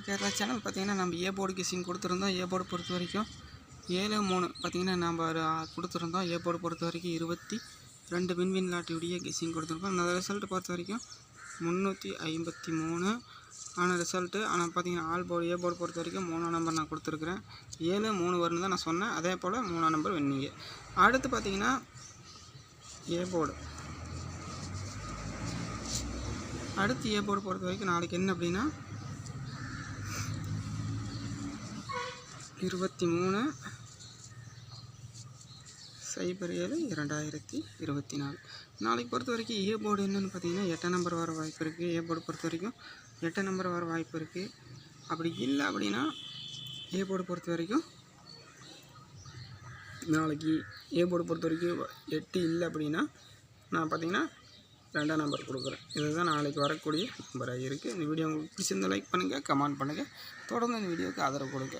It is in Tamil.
ஃபார் கேரளா சேனல் பார்த்தீங்கன்னா நம்ம ஏ போர்டு கிசிங் கொடுத்துருந்தோம். ஏ போர்டு பொறுத்த வரைக்கும் ஏழு மூணு பார்த்தீங்கன்னா நம்ம ஒரு, கொடுத்துருந்தோம். ஏ போர்டு பொறுத்த வரைக்கும் இருபத்தி ரெண்டு வின்வின் லாட்டியுடைய கிசிங் கொடுத்துருக்கோம். அந்த ரிசல்ட் பொறுத்த வரைக்கும் முந்நூற்றி ஐம்பத்தி மூணு ஆனால் ரிசல்ட்டு ஆனால் பார்த்தீங்கன்னா ஆல் போர்டு ஏ போர்டு பொறுத்த வரைக்கும் மூணாம் நம்பர் நான் கொடுத்துருக்குறேன். ஏழு மூணு வரும்னு தான் நான் சொன்னேன். அதே போல் மூணாம் நம்பர் வென்னீங்க அடுத்து பார்த்தீங்கன்னா ஏ போர்டு அடுத்து ஏ போர்டு பொறுத்த வரைக்கும் நாளைக்கு என்ன அப்படின்னா இருபத்தி மூணு சைபர் ஏழு இரண்டாயிரத்தி இருபத்தி நாலு நாளைக்கு பொறுத்த வரைக்கும் ஏ போர்டு என்னென்னு பார்த்தீங்கன்னா எட்டாம் நம்பர் வர வாய்ப்பு இருக்குது ஏ போர்டு பொறுத்த வரைக்கும் எட்டாம் நம்பர் வர வாய்ப்பு இருக்குது அப்படி இல்லை அப்படின்னா ஏ போர்டு பொறுத்த வரைக்கும் நாளைக்கு ஏ போர்டு பொறுத்த வரைக்கும் எட்டு இல்லை அப்படின்னா நான் பார்த்தீங்கன்னா ரெண்டாம் நம்பர் கொடுக்குறேன். இதுதான் நாளைக்கு வரக்கூடிய நம்பராக இருக்குது இந்த வீடியோ உங்களுக்கு பிடிச்சிருந்தா லைக் பண்ணுங்கள் கமெண்ட் பண்ணுங்கள் தொடர்ந்து இந்த வீடியோவுக்கு ஆதரவு கொடுங்க.